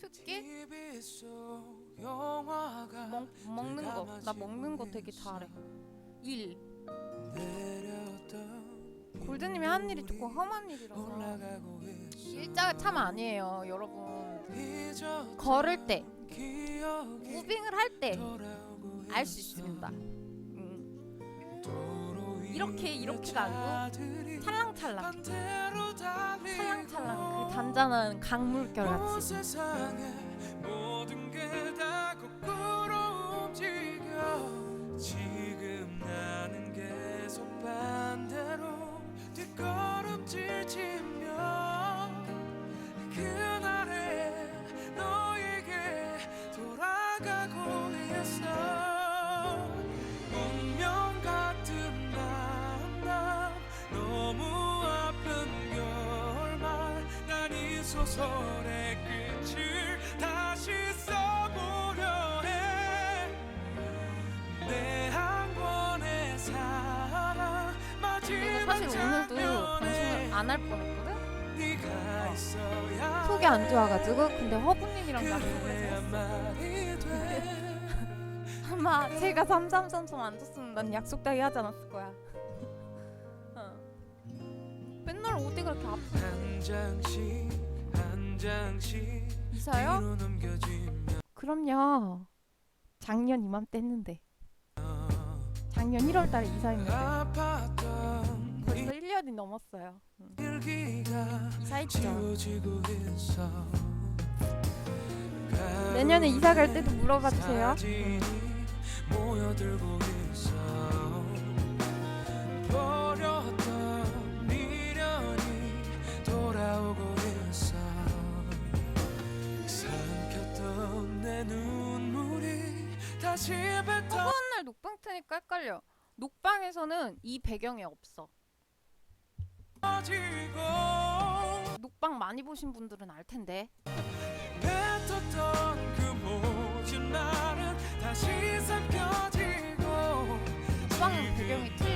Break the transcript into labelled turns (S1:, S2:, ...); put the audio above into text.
S1: 특기?
S2: TV 속 영화가
S1: 먹, 먹는 거. 나 먹는 거 되게 잘해. 일.
S2: 내렸던
S1: 골드님이 하는 일이 조금 험한 일이라서.
S2: 올라가고 있어
S1: 일자가 참 아니에요, 여러분. 걸을 때, 무빙을 할 때 알 수
S2: 있어.
S1: 있습니다. 이렇게, 이렇게가 아니고 찰랑찰랑. 찰랑찰랑 그 단단한 강물결
S2: 온
S1: 같이.
S2: 소설의 끝을 다시 써보려 해내 한 권의 사랑 마지막
S1: 사실 오늘도 방송을 안 할 뻔했거든?
S2: 있어야
S1: 속이 안 좋아가지고. 근데 허브님이랑
S2: 돼
S1: 아마 제가 삼삼삼삼 안 줬으면 난 약속 따위 하지 않았을 거야. 어. 맨날 어디 그렇게
S2: 장씩
S1: 이사요? 그럼요. 작년 이맘때 했는데. 작년 1월 달에 이사했는데
S2: 아팠던
S1: 벌써 1년이 넘었어요. 응.
S2: 일기가
S1: 이사했죠. 내년에 이사 갈 때도 물어봐 주세요.
S2: 사
S1: 허구한 날 녹방 트니까 헷갈려. 녹방에서는 이 배경이 없어. 녹방 많이 보신 분들은 알 텐데.
S2: 뱉었던 그 모든 말은 다시 삼켜지고
S1: 녹방은 배경이 틀려.